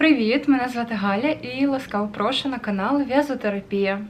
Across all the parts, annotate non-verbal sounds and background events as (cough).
Привіт! Мене звати Галя і ласкаво прошу на канал В'язотерапія.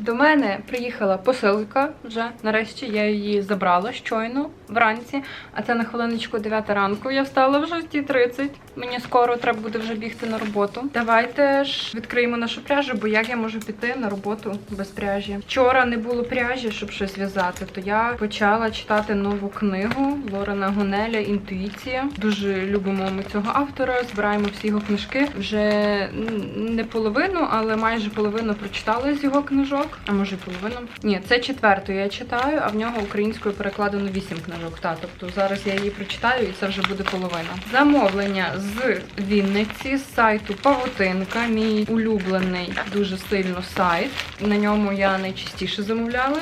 До мене приїхала посилка вже. Нарешті я її забрала щойно вранці. А це на хвилиночку 9 ранку. Я встала в 6.30. Мені скоро треба буде вже бігти на роботу. Давайте ж відкриємо нашу пряжу, бо як я можу піти на роботу без пряжі? Вчора не було пряжі, щоб щось в'язати. То я почала читати нову книгу Лорена Гонеля Інтуїція. Дуже любимо ми цього автора. Збираємо всі його книжки. Вже не половину, але майже половину прочитала з його книжок. А може половину? Ні, це четверту я читаю, а в нього українською перекладено вісім книжок. Та тобто зараз я її прочитаю, і це вже буде половина. Замовлення з Вінниці з сайту Павутинка. Мій улюблений дуже сильно сайт. На ньому я найчастіше замовляла.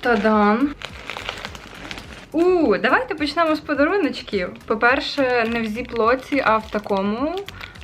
Тадан! У, давайте почнемо з подаруночків. По-перше, не в зіплоці, а в такому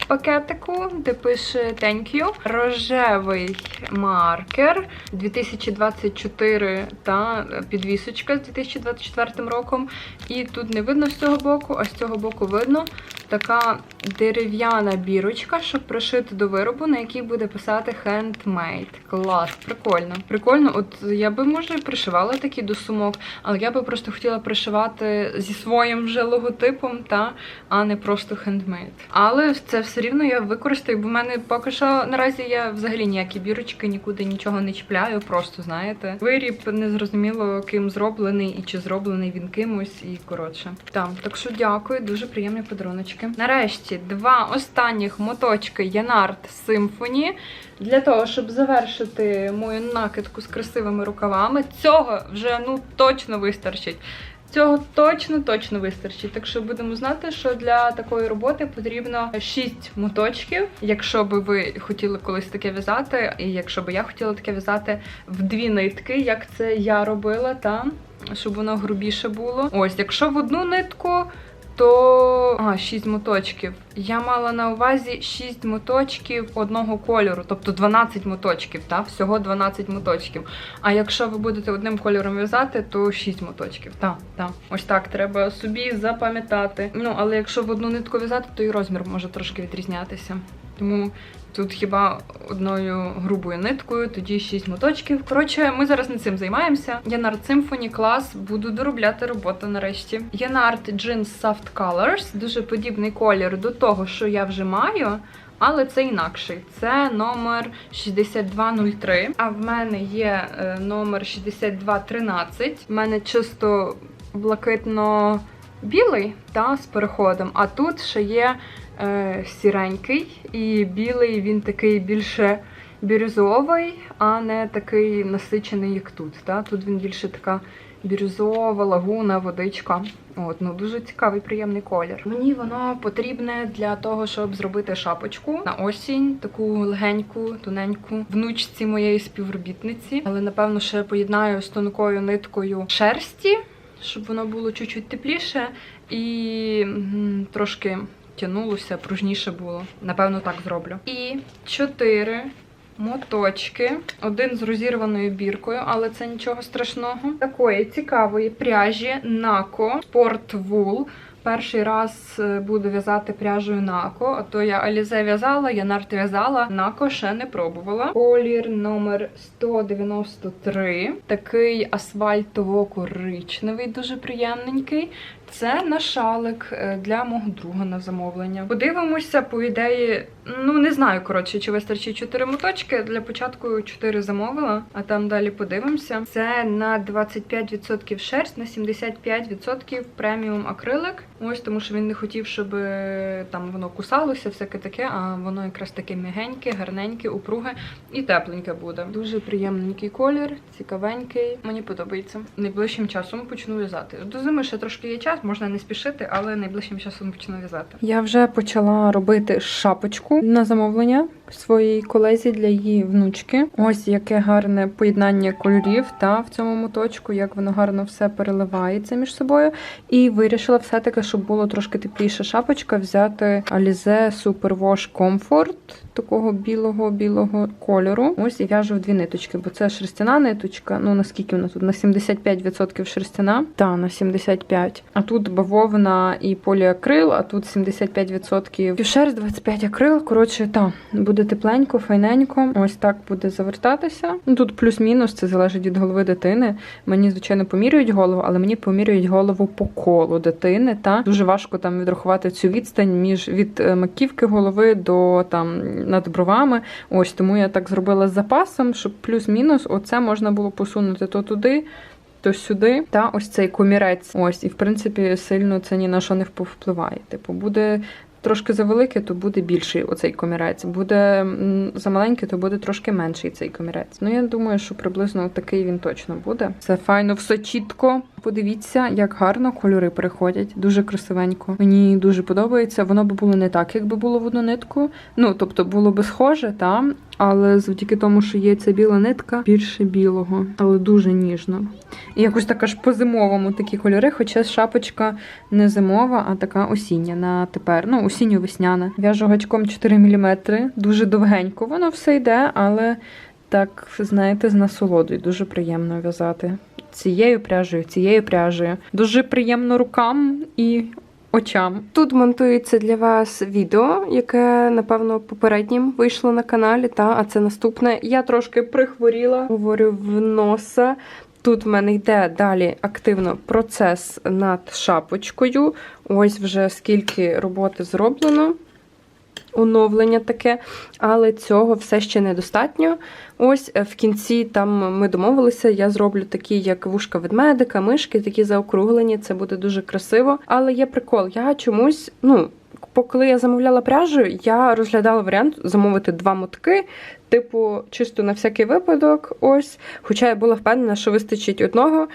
пакетику, де пише Thank you. Рожевий маркер 2024 та підвісочка з 2024 роком. І тут не видно з цього боку, а з цього боку видно така дерев'яна бірочка, щоб пришити до виробу, на якій буде писати handmade. Клас, прикольно. Прикольно, от я би може пришивала такі до сумок, але я би просто хотіла пришивати зі своїм вже логотипом, та а не просто handmade. Але це все рівно я використаю, бо в мене поки що наразі я взагалі ніякі бірочки нікуди нічого не чіпляю. Просто знаєте, виріб незрозуміло ким зроблений і чи зроблений він кимось, і коротше. Там так що дякую, дуже приємні подаруночки. Нарешті два останніх моточки Янарт Symphony. Для того, щоб завершити мою накидку з красивими рукавами, цього вже ну точно вистачить. Цього точно точно вистачить. Так що будемо знати, що для такої роботи потрібно 6 моточків. Якщо би ви хотіли колись таке в'язати, і якщо би я хотіла таке в'язати в дві нитки, як це я робила, та щоб воно грубіше було. Ось, якщо в одну нитку. То а, 6 моточків. Я мала на увазі 6 моточків одного кольору, тобто 12 моточків, та? всього 12 моточків. А якщо ви будете одним кольором в'язати, то 6 моточків. Та, та. Ось так треба собі запам'ятати. Ну, але якщо в одну нитку в'язати, то і розмір може трошки відрізнятися. Тому тут хіба одною грубою ниткою, тоді 6 моточків. Коротше, ми зараз над цим займаємося. Я Янарт Symphony клас, буду доробляти роботу нарешті. Янарт Jeans Soft Colors, дуже подібний колір до того, що я вже маю. Але це інакший. Це номер 6203. А в мене є е, номер 6213. В мене чисто блакитно-білий та, з переходом. А тут ще є сіренький і білий, він такий більше бірюзовий, а не такий насичений, як тут. Та? Тут він більше така бірюзова, лагуна, водичка. От, ну дуже цікавий, приємний колір. Мені воно потрібне для того, щоб зробити шапочку на осінь, таку легеньку, тоненьку, внучці моєї співробітниці. Але напевно ще поєднаю з тонкою ниткою шерсті, щоб воно було чуть-чуть тепліше і трошки тянулося, пружніше було. Напевно, так зроблю. І чотири моточки. Один з розірваною біркою, але це нічого страшного. Такої цікавої пряжі Нако Sport Wool. Перший раз е, буду в'язати пряжею Нако, а то я Алізе в'язала, я нарт в'язала, Нако ще не пробувала. Колір номер 193. Такий асфальтово-коричневий, дуже приємненький. Це на шалик е, для мого друга на замовлення. Подивимося, по ідеї, ну не знаю, коротше, чи вистачить 4 моточки. Для початку 4 замовила, а там далі подивимося. Це на 25% шерсть, на 75% преміум акрилик. Ось тому, що він не хотів, щоб е, там воно кусалося, всяке таке, а воно якраз таке м'ягеньке, гарненьке, упруге і тепленьке буде. Дуже приємненький колір, цікавенький. Мені подобається. Найближчим часом почну в'язати. До зими ще трошки є час, можна не спішити, але найближчим часом почну в'язати. Я вже почала робити шапочку на замовлення. Своїй колезі для її внучки. Ось яке гарне поєднання кольорів та в цьому моточку, як воно гарно все переливається між собою. І вирішила все-таки, щоб було трошки тепліша шапочка, взяти Alize Super Wash Comfort такого білого-білого кольору. Ось і в'яжу в дві ниточки, бо це шерстяна ниточка. Ну наскільки вона тут? На 75% шерстяна. Та, на 75%. А тут бавовна і поліакрил, а тут 75% півшерсть, 25 акрил. Коротше, та, буде тепленько, файненько. Ось так буде завертатися. Ну тут плюс-мінус, це залежить від голови дитини. Мені, звичайно, помірюють голову, але мені помірюють голову по колу дитини. Та дуже важко там відрахувати цю відстань між від е, маківки голови до там над бровами. Ось тому я так зробила з запасом, щоб плюс-мінус оце можна було посунути то туди. То сюди, та ось цей комірець. Ось, і в принципі сильно це ні на що не впливає. Типу, буде трошки завелике, то буде більший оцей комірець. Буде за замаленький, то буде трошки менший цей комірець. Ну я думаю, що приблизно такий він точно буде. Все файно, все чітко. Подивіться, як гарно кольори переходять. Дуже красивенько. Мені дуже подобається. Воно би було не так, якби було в одну нитку. Ну тобто було би схоже, та але завдяки тому, що є ця біла нитка, більше білого, але дуже ніжно. І якось така ж по-зимовому такі кольори, хоча шапочка не зимова, а така осіння на тепер. Ну, осінньо-весняна. В'яжу гачком 4 мм, дуже довгенько. Воно все йде, але так, знаєте, з насолодою. Дуже приємно в'язати. Цією пряжею, цією пряжею. Дуже приємно рукам і очам. Тут монтується для вас відео, яке, напевно, попереднім вийшло на каналі, та, а це наступне. Я трошки прихворіла, говорю в носа. Тут в мене йде далі активно процес над шапочкою. Ось вже скільки роботи зроблено. Оновлення таке, але цього все ще недостатньо. Ось е, в кінці там ми домовилися, я зроблю такі, як вушка ведмедика, мишки, такі заокруглені, це буде дуже красиво. Але є прикол, я чомусь, ну, коли я замовляла пряжу, я розглядала варіант замовити два мотки, типу, чисто на всякий випадок. Ось. Хоча я була впевнена, що вистачить одного.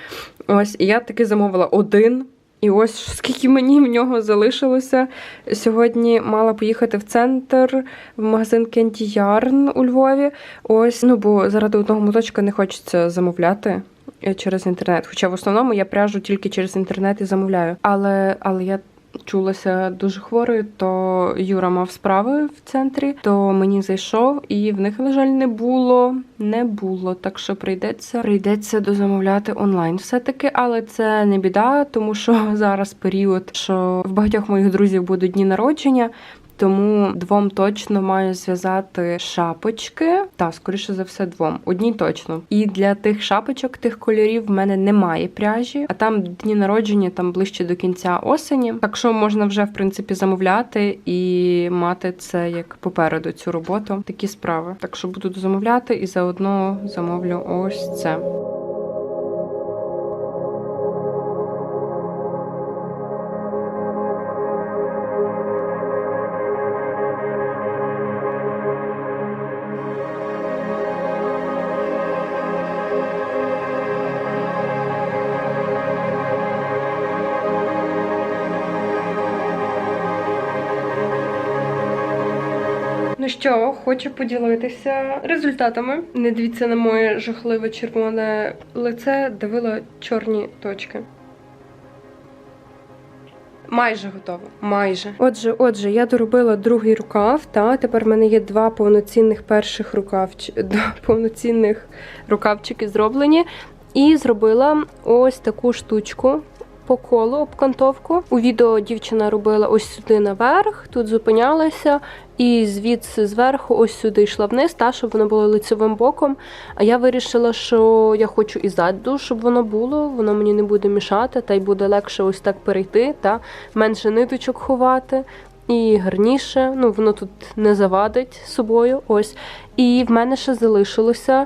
Ось, і я таки замовила один. І ось скільки мені в нього залишилося. Сьогодні мала поїхати в центр в магазин Candy Yarn у Львові. Ось, ну бо заради одного моточка не хочеться замовляти е, через інтернет. Хоча в основному я пряжу тільки через інтернет і замовляю. Але, але я чулася дуже хворою, то Юра мав справи в центрі, то мені зайшов, і в них, на жаль, не було. Не було. Так що прийдеться прийдеться дозамовляти онлайн все-таки, але це не біда, тому що (laughs) зараз період, що в багатьох моїх друзів будуть дні народження. Тому двом точно маю зв'язати шапочки. Та, скоріше за все, двом. Одній точно. І для тих шапочок, тих кольорів, в мене немає пряжі, а там дні народження там ближче до кінця осені. Так що можна вже в принципі замовляти і мати це як попереду цю роботу. Такі справи. Так що буду замовляти і заодно замовлю ось це. Ну що, хочу поділитися результатами. Не дивіться на моє жахливе червоне лице, дивила чорні точки. Майже готово. Майже. Отже, отже, я доробила другий рукав, та тепер в мене є два повноцінних перших рукавчі... два повноцінних рукавчики зроблені. І зробила ось таку штучку по колу обкантовку. У відео дівчина робила ось сюди наверх, тут зупинялася, і звідси зверху ось сюди йшла вниз, та щоб воно було лицевим боком. А я вирішила, що я хочу і ззаду, щоб воно було, воно мені не буде мішати, та й буде легше ось так перейти, та менше ниточок ховати. І гарніше, ну воно тут не завадить собою. Ось. І в мене ще залишилося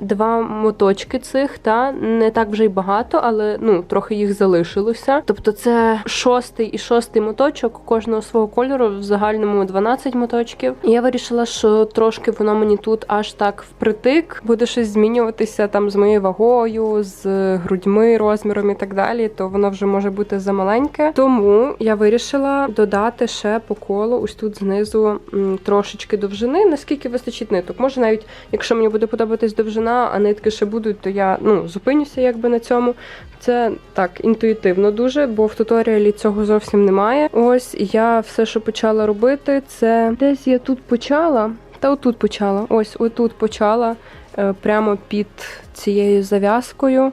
два моточки цих, та не так вже й багато, але ну трохи їх залишилося. Тобто, це шостий і шостий моточок кожного свого кольору, в загальному 12 моточків. І я вирішила, що трошки воно мені тут аж так впритик, буде щось змінюватися там з моєю вагою, з грудьми, розміром і так далі. То воно вже може бути замаленьке. Тому я вирішила додати ще по колу, ось тут знизу трошечки довжини, наскільки вистачить ниток. Може навіть, якщо мені буде подобатись довжина, а нитки ще будуть, то я ну зупинюся якби на цьому. Це так інтуїтивно дуже, бо в туторіалі цього зовсім немає. Ось я все, що почала робити, це десь я тут почала. Та отут почала. Ось отут почала е, прямо під цією зав'язкою.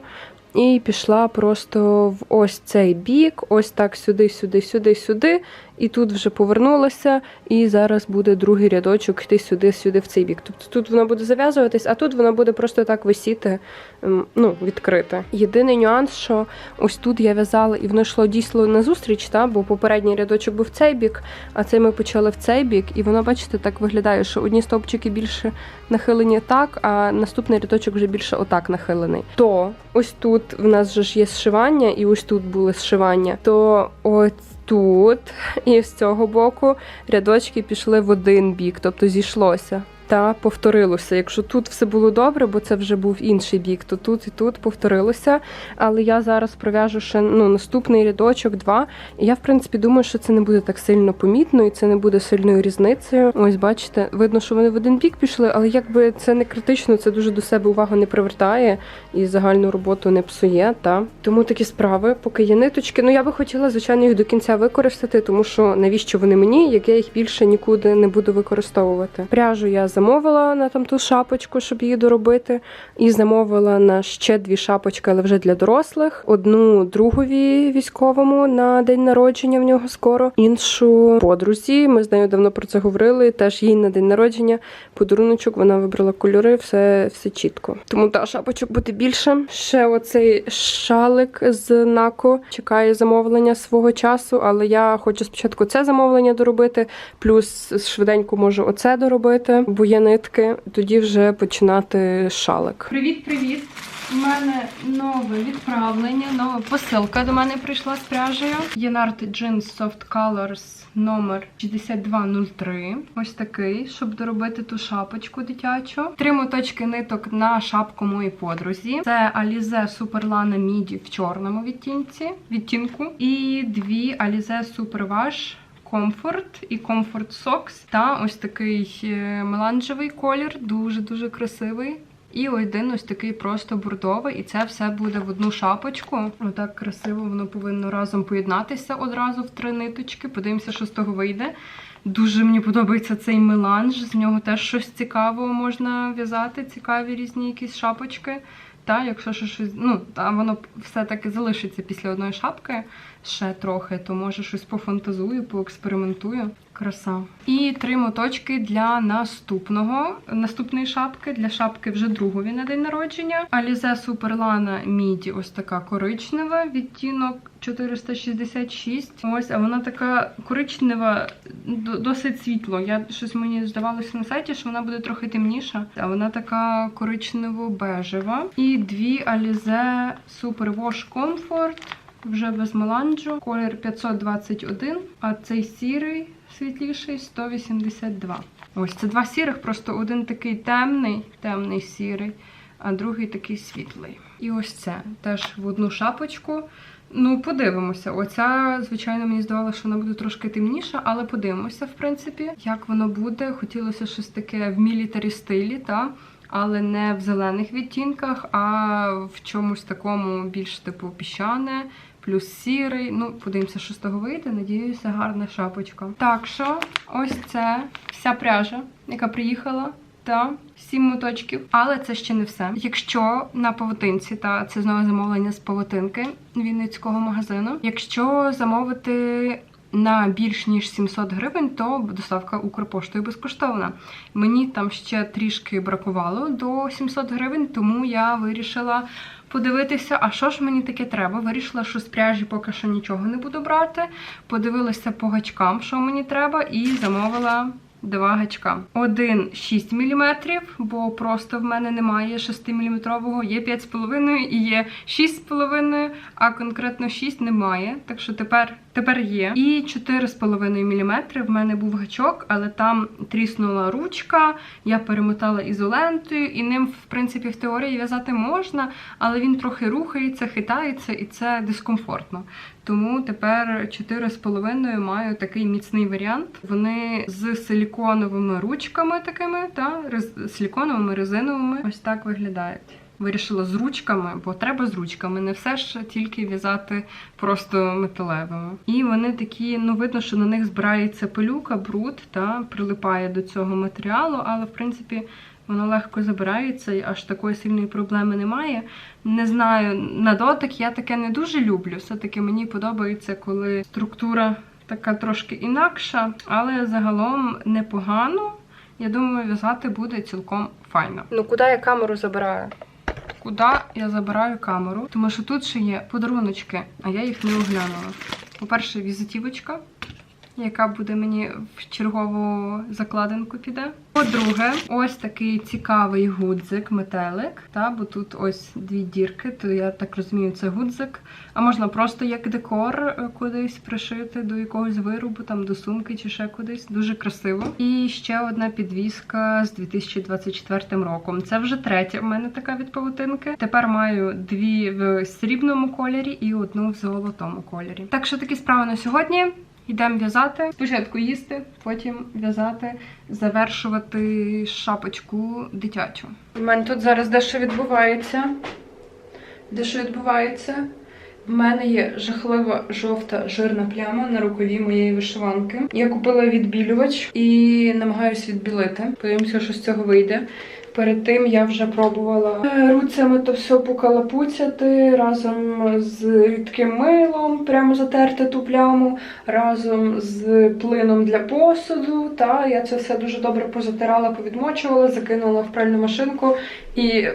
І пішла просто в ось цей бік, ось так сюди, сюди, сюди, сюди. І тут вже повернулася, і зараз буде другий рядочок йти сюди, сюди в цей бік. Тобто тут воно буде зав'язуватись, а тут воно буде просто так висіти, ем, ну, відкрите. Єдиний нюанс, що ось тут я в'язала, і воно йшло дійсно на зустріч, та, бо попередній рядочок був в цей бік, а цей ми почали в цей бік, і воно, бачите, так виглядає, що одні стовпчики більше нахилені так, а наступний рядочок вже більше отак нахилений. То ось тут в нас же ж є зшивання, і ось тут були зшивання. То ось тут і з цього боку рядочки пішли в один бік, тобто зійшлося. Та повторилося. Якщо тут все було добре, бо це вже був інший бік, то тут і тут повторилося. Але я зараз пров'яжу ще ну, наступний рядочок, два. І я, в принципі, думаю, що це не буде так сильно помітно і це не буде сильною різницею. Ось, бачите, видно, що вони в один бік пішли, але якби це не критично, це дуже до себе увагу не привертає і загальну роботу не псує. Та тому такі справи, поки є ниточки. Ну я би хотіла, звичайно, їх до кінця використати, тому що навіщо вони мені, як я їх більше нікуди не буду використовувати. Пряжу я замовила на там ту шапочку, щоб її доробити, і замовила на ще дві шапочки, але вже для дорослих. Одну другові військовому на день народження в нього скоро, іншу подрузі. Ми з нею давно про це говорили. Теж їй на день народження подаруночок. Вона вибрала кольори, все, все чітко. Тому та шапочок буде більше. Ще оцей шалик з нако чекає замовлення свого часу, але я хочу спочатку це замовлення доробити, плюс швиденько можу оце доробити, бо є нитки. Тоді вже починати шалик. Привіт, привіт! У мене нове відправлення, нова посилка до мене прийшла з пряжею. Єнарт Jeans Soft Colors номер 6203. Ось такий, щоб доробити ту шапочку дитячу. Три моточки ниток на шапку моїй подрузі. Це Alize Superlana Midi в чорному відтінці, відтінку. І дві Alize Super Wash Comfort і Comfort Socks. Та ось такий е, меланжевий колір, дуже-дуже красивий. І один ось такий просто бордовий, і це все буде в одну шапочку. Отак красиво воно повинно разом поєднатися одразу в три ниточки. Подивимося, що з того вийде. Дуже мені подобається цей меланж. З нього теж щось цікавого можна в'язати, цікаві різні якісь шапочки. Та, якщо ще щось, ну, та воно все-таки залишиться після одної шапки ще трохи, то може щось пофантазую, поекспериментую. Краса. І три моточки для наступного наступної шапки, для шапки вже другові на день народження. Alize Superlana Midi, ось така коричнева, відтінок 466. Ось, а вона така коричнева, досить світло. Я щось мені здавалося на сайті, що вона буде трохи темніша. А вона така коричнево-бежева. І дві Alize Super Wash Comfort. Вже без меланжу, колір 521, а цей сірий світліший 182. Ось це два сірих, просто один такий темний, темний сірий, а другий такий світлий. І ось це теж в одну шапочку. Ну, подивимося. Оця, звичайно, мені здавалося, що вона буде трошки темніша, але подивимося, в принципі, як воно буде. Хотілося щось таке в мілітарі стилі, та? але не в зелених відтінках, а в чомусь такому більш типу піщане, плюс сірий. Ну, подивимося, що з того вийде. Надіюся, гарна шапочка. Так що, ось це вся пряжа, яка приїхала. Та сім моточків, але це ще не все. Якщо на павутинці, та це знову замовлення з павутинки Вінницького магазину. Якщо замовити на більш ніж 700 гривень, то доставка Укрпоштою безкоштовна. Мені там ще трішки бракувало до 700 гривень, тому я вирішила подивитися, а що ж мені таке треба. Вирішила, що з пряжі поки що нічого не буду брати. Подивилася по гачкам, що мені треба, і замовила два гачка. Один 6 мм, бо просто в мене немає 6 мм, є 5,5 і є 6,5, а конкретно 6 немає. Так що тепер, тепер є. І 4,5 мм в мене був гачок, але там тріснула ручка, я перемотала ізолентою, і ним, в принципі, в теорії в'язати можна, але він трохи рухається, хитається, і це дискомфортно. Тому тепер 4,5 маю такий міцний варіант. Вони з силіконовими ручками такими, та силіконовими, резиновими. Ось так виглядають. Вирішила з ручками, бо треба з ручками. Не все ж тільки в'язати просто металевими. І вони такі, ну видно, що на них збирається пилюка, бруд та прилипає до цього матеріалу, але в принципі. Воно легко забирається і аж такої сильної проблеми немає. Не знаю, на дотик я таке не дуже люблю. Все-таки мені подобається, коли структура така трошки інакша, але загалом непогано. Я думаю, в'язати буде цілком файно. Ну куди я камеру забираю? Куди я забираю камеру? Тому що тут ще є подаруночки, а я їх не оглянула. По-перше, візитівочка, яка буде мені в чергову закладинку піде. По-друге, ось такий цікавий гудзик, метелик. Та, бо тут ось дві дірки, то я так розумію, це гудзик. А можна просто як декор е, кудись пришити до якогось виробу, там до сумки чи ще кудись. Дуже красиво. І ще одна підвіска з 2024 роком. Це вже третя в мене така від павутинки. Тепер маю дві в срібному кольорі і одну в золотому кольорі. Так що такі справи на сьогодні. Йдемо в'язати. Спочатку їсти, потім в'язати, завершувати шапочку дитячу. У мене тут зараз дещо відбувається. Дещо відбувається. В мене є жахлива жовта жирна пляма на рукаві моєї вишиванки. Я купила відбілювач і намагаюсь відбілити. Подивимося, що з цього вийде. Перед тим я вже пробувала е, руцями то все покалапуцяти разом з рідким милом, прямо затерти ту пляму, разом з плином для посуду. Та я це все дуже добре позатирала, повідмочувала, закинула в пральну машинку і.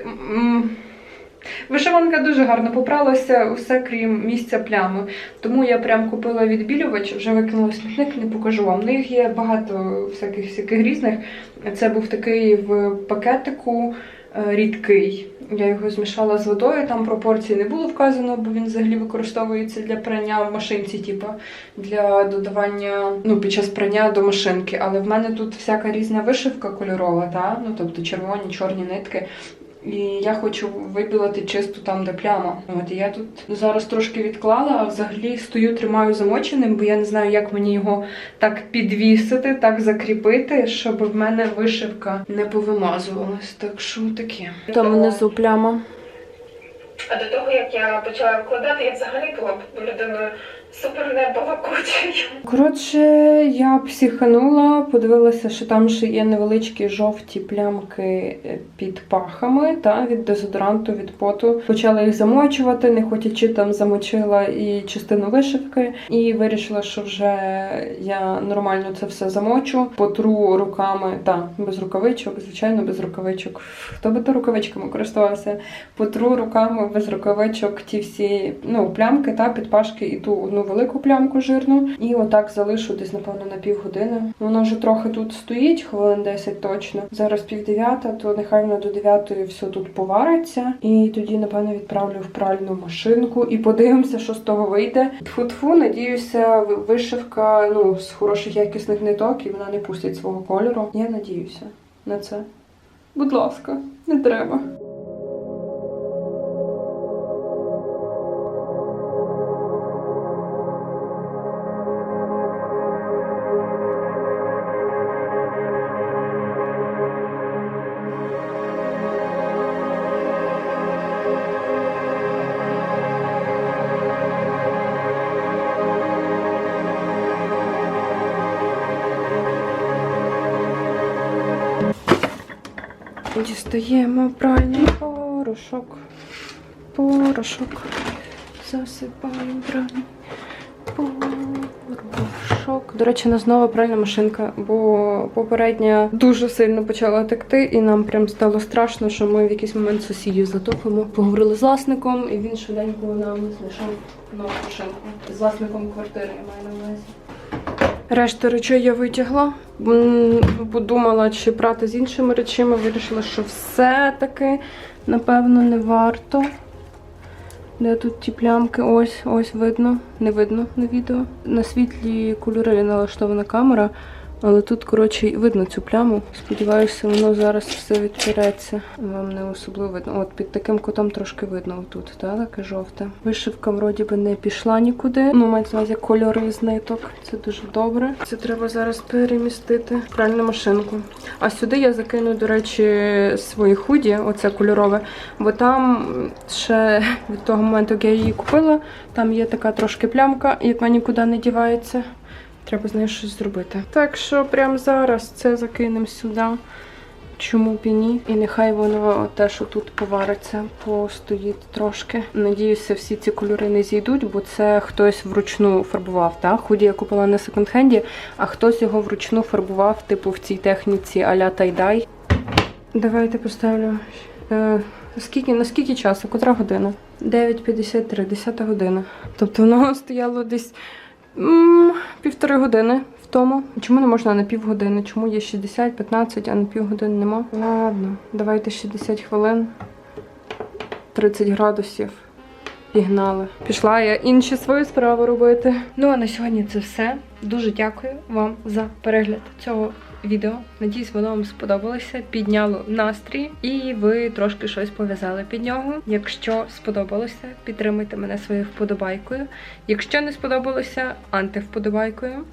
Вишиванка дуже гарно попралася, усе крім місця плями. Тому я прям купила відбілювач, вже викинула смітник, не покажу вам. В них є багато всяких всяких різних. Це був такий в пакетику е, рідкий. Я його змішала з водою, там пропорцій не було вказано, бо він взагалі використовується для прання в машинці, типу для додавання ну, під час прання до машинки. Але в мене тут всяка різна вишивка кольорова, та? ну тобто червоні, чорні нитки. І я хочу вибілити чисто там, де пляма. От і я тут зараз трошки відклала, а взагалі стою, тримаю замоченим, бо я не знаю, як мені його так підвісити, так закріпити, щоб в мене вишивка не повимазувалась. Так що таке. Там внизу пляма. А до того, як я почала викладати, я взагалі була б людиною супер небалакучою. Коротше, я психанула, подивилася, що там ще є невеличкі жовті плямки е, під пахами та від дезодоранту, від поту. Почала їх замочувати, не хотячи там замочила і частину вишивки, і вирішила, що вже я нормально це все замочу, потру руками, та без рукавичок, звичайно, без рукавичок. Хто би то рукавичками користувався? Потру руками без рукавичок ті всі ну, плямки та підпашки і ту одну велику плямку жирну. І отак залишу десь, напевно, на півгодини. Воно вже трохи тут стоїть, хвилин 10 точно. Зараз пів дев'ята, то нехай воно до дев'ятої все тут повариться. І тоді, напевно, відправлю в пральну машинку і подивимося, що з того вийде. Тфу-тфу, надіюся, вишивка ну, з хороших якісних ниток і вона не пустить свого кольору. Я надіюся на це. Будь ласка, не треба. Дістаємо пральний порошок. Порошок. Засипаємо пральний порошок. До речі, нас нова пральна машинка, бо попередня дуже сильно почала текти, і нам прям стало страшно, що ми в якийсь момент сусідів затопимо. Поговорили з власником, і він швиденько нам знайшов нову машинку. З власником квартири я маю на увазі. Решту речей я витягла. бо Подумала, чи прати з іншими речами. Вирішила, що все-таки, напевно, не варто. Де тут ті плямки? Ось, ось видно. Не видно на відео. На світлі кольори налаштована камера, але тут, коротше, видно цю пляму. Сподіваюся, воно зараз все відпереться. Вам не особливо видно. От під таким кутом трошки видно отут, та, таке жовте. Вишивка вроді би не пішла нікуди. Ну, на увазі кольори з ниток. Це дуже добре. Це треба зараз перемістити в пральну машинку. А сюди я закину, до речі, свої худі, оце кольорове, бо там ще від того моменту, як я її купила, там є така трошки плямка, яка нікуди не дівається. Треба з нею щось зробити. Так що прямо зараз це закинемо сюди. Чому б і ні? І нехай воно те, що тут повариться, постоїть трошки. Надіюся, всі ці кольори не зійдуть, бо це хтось вручну фарбував. Так? Худі я купила на секонд-хенді, а хтось його вручну фарбував, типу в цій техніці а-ля тайдай. Давайте поставлю. Е, скільки, на скільки часу? Котра година? 9.53, 10 година. Тобто воно стояло десь півтори години в тому. Чому не можна на півгодини? Чому є 60, 15, а на півгодини нема? Ладно, давайте 60 хвилин, 30 градусів. Пігнали. Пішла я інші свої справи робити. Ну а на сьогодні це все. Дуже дякую вам за перегляд цього відео. Надіюсь, воно вам сподобалося, підняло настрій, і ви трошки щось пов'язали під нього. Якщо сподобалося, підтримуйте мене своєю вподобайкою. Якщо не сподобалося, антивподобайкою.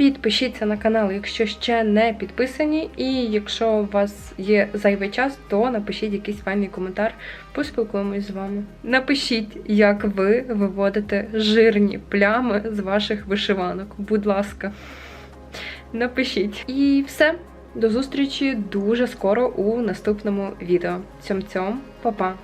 Підпишіться на канал, якщо ще не підписані. І якщо у вас є зайвий час, то напишіть якийсь файний коментар. Поспілкуємось з вами. Напишіть, як ви виводите жирні плями з ваших вишиванок. Будь ласка, напишіть. І все. До зустрічі дуже скоро у наступному відео. Цьом-цьом, па-па!